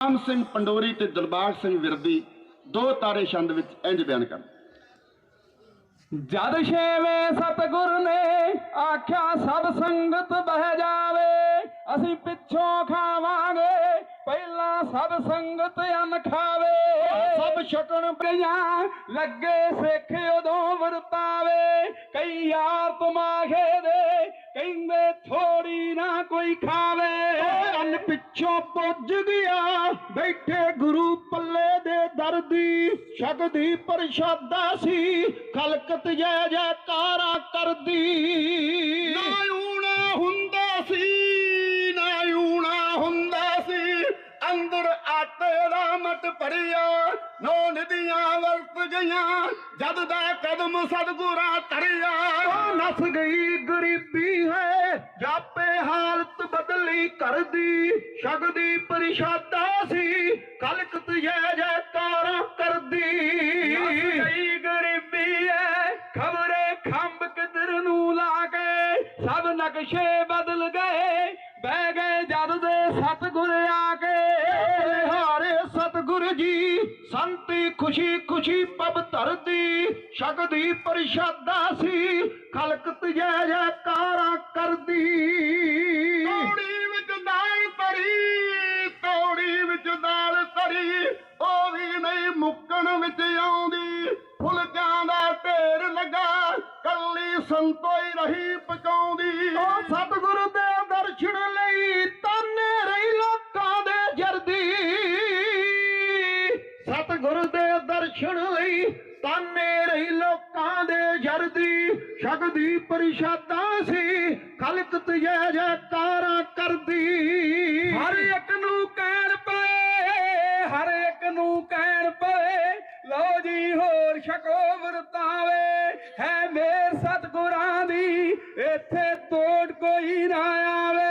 ਰਾਮ ਸਿੰਘ ਪੰਡੋਰੀ ਤੇ ਦਿਲਬਾਗ ਸਿੰਘ ਵਿਰਦੀ ਦੋ ਤਾਰੇ ਛੰਦ ਵਿੱਚ ਇੰਜ ਬਿਆਨ ਕਰ ਜਦ ਛੇਵੇਂ ਸਤਗੁਰ ਨੇ ਆਖਿਆ ਸਭ ਸੰਗਤ ਬਹਿ ਜਾਵੇ ਅਸੀਂ ਪਿੱਛੋਂ ਖਾਵਾਂਗੇ ਪਹਿਲਾਂ ਸਭ ਸੰਗਤ ਅੰਨ ਖਾਵੇ। ਸਭ ਛਕਣ ਪਿਆ ਲੱਗੇ ਸਿੱਖ ਉਦੋਂ ਵਰਤਾਵੇ ਕਈ ਯਾਰ ਤੁਮਾਖੇ ਦੇ ਕਹਿੰਦੇ ਥੋੜੀ ਨਾ ਕੋਈ ਖਾਵੇ। ਪਿੱਛੋਂ ਪੁੱਜ ਗਿਆ। ਬੈਠੇ ਗੁਰੂ ਪੱਲੇ ਦੇ ਦਰਦੀ ਸ਼ਕਦੀ ਪ੍ਰਸ਼ਾਦਾ ਸੀ। ਖਲਕਤ ਜੈ ਜੈਕਾਰਾ ਕਰਦੀ। ਨਾ ਊਣਾ ਹੁੰਦਾ ਸੀ, ਨਾ ਊਣਾ ਹੁੰਦਾ ਸੀ। ਅੰਦਰ ਆਟੇ ਦਾ ਮਟ ਭਰਿਆ। ਨੌ ਨਦੀਆਂ ਵਰਤ ਗਈਆਂ ਜਦ ਦਾ ਕਦਮ ਸਤਗੁਰਾਂ ਧਰਿਆ। ਉਹ ਨਸ ਗਈ ਗਰੀਬੀ ਹੈ ਜਾਪੇ ਹਾਲਤ ਬਦਲੀ ਕਰਦੀ। ਸ਼ਕਦੀ ਪ੍ਰਸ਼ਾਦਾ ਸੀ ਖਲਕਤ ਜੈ ਜੈਕਾਰਾ ਕਰਦੀ। ਨਸ ਗਈ ਗਰੀਬੀ ਹੈ ਖਬਰੇ ਖੰਭ ਕਿਧਰ ਨੂੰ ਲਾ ਕੇ ਸਭ ਨਕਸ਼ੇ ਬਦਲ ਗਏ ਬਹਿ ਗਏ ਜਦ ਦੇ ਸਤਗੁਰ ਆ ਕੇ ਹਾਰੇ ਸਤਗੁਰ ਜੀ ਸੰਤੀ ਖੁਸ਼ੀ ਖੁਸ਼ੀ ਪਬ ਧਰਦੀ ਸ਼ਕਦੀ ਪ੍ਰਸ਼ਾਦਾ ਸੀ ਖਲਕਤ ਜੈ ਜੈਕਾਰਾ ਕਰਦੀ। ਤੋੜੀ ਵਿੱਚ ਦਾਲ ਤਰੀ ਤੋੜੀ ਵਿੱਚ ਦਾਲ ਤਰੀ ਉਹ ਵੀ ਨਹੀਂ ਮੁੱਕਣ ਵਿੱਚ ਆਉਂਦੀ। ਫੁਲਕਾਂ ਦਾ ਢੇਰ ਲੱਗਾ ਕੱਲੀ ਸੰਤੋਈ ਰਹੀ ਪਕਾਉਂਦੀ। ਉਹ ਸਤਗੁਰ ਦੇ ਦਰਸ਼ਨ ਲਈ ਤਾਨੇ ਰਹੀ ਲੋਕਾਂ ਦੇ ਜਰਦੀ ਸ਼ਕਦੀ ਪ੍ਰਸ਼ਾਦਾ ਸੀ ਖਲਕਤ ਜੈ ਜੈਕਾਰਾ ਕਰਦੀ। ਹਰ ਇੱਕ ਨੂੰ ਕਹਿਣ ਪਏ ਹਰ ਇੱਕ ਨੂੰ ਕਹਿਣ ਪਏ ਲਓ ਜੀ ਹੋਰ ਛਕੋ ਵਰਤਾਵੇ। ਹੈ ਮੇਰ ਸਤਗੁਰਾਂ ਦੀ ਇੱਥੇ ਤੋੜ ਕੋਈ ਨਾ ਆਵੇ।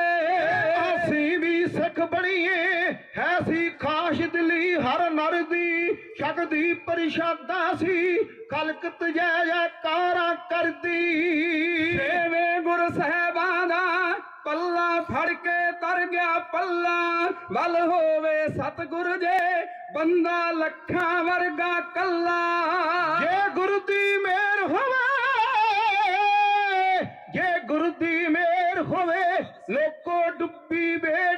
ਅਸੀਂ ਵੀ ਸਿੱਖ ਬਣੀਏ ਹੈ ਸੀ ਖਾਸ਼ ਹਰ ਨਰ ਦੀ ਸ਼ਕਦੀ ਪ੍ਰਸ਼ਾਦਾ ਸੀ। ਖਲਕਤ ਜੈ ਜੈਕਾਰਾ ਕਰਦੀ। ਛੇਵੇਂ ਗੁਰ ਸਾਹਿਬਾਂ ਦਾ ਪੱਲਾ ਫੜ ਕੇ ਤਰ ਗਿਆ ਪੱਲਾ। ਵੱਲ ਹੋਵੇ ਸਤਗੁਰ ਜੇ, ਬੰਦਾ ਲੱਖਾਂ ਵਰਗਾ ਕੱਲਾ। ਜੇ ਗੁਰੂ ਦੀ ਮਿਹਰ ਹੋਵੇ, ਜੇ ਗੁਰੂ ਦੀ ਮਿਹਰ ਹੋਵੇ, ਲੋਕੋ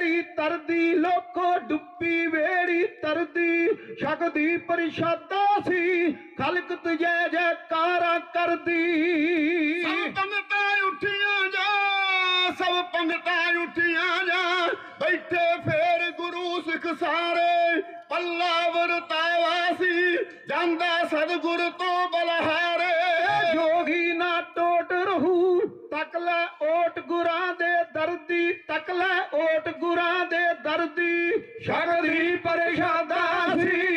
ਬੇੜੀ ਤਰਦੀ ਲੋਕੋ ਡੁੱਬੀ ਬੇੜੀ ਤਰਦੀ। ਸ਼ਕਦੀ ਪ੍ਰਸ਼ਾਦਾ ਸੀ ਖਲਕਤ ਜੈ ਜੈਕਾਰਾ ਕਰਦੀ। ਸਭ ਪੰਗਤਾਂ ਉੱਠੀਆਂ ਜਾ ਸਭ ਪੰਗਤਾਂ ਉੱਠੀਆਂ ਜਾ। ਬੈਠੇ ਫੇਰ ਗੁਰੂ ਸਿੱਖ ਸਾਰੇ ਪੱਲਾ ਵਰਤਾਵਾ ਸੀ ਜਾਂਦਾ ਸਤਿਗੁਰ ਤੋਂ ਬਲਹਾਰੇ। ਜੋਗੀ ਨਾ ਟੋਟ ਰਹੂ ਤੱਕ ਲੈ ਓਟ ਗੁਰਾਂ ਤੱਕ ਲੈ ਓਟ ਸੀ।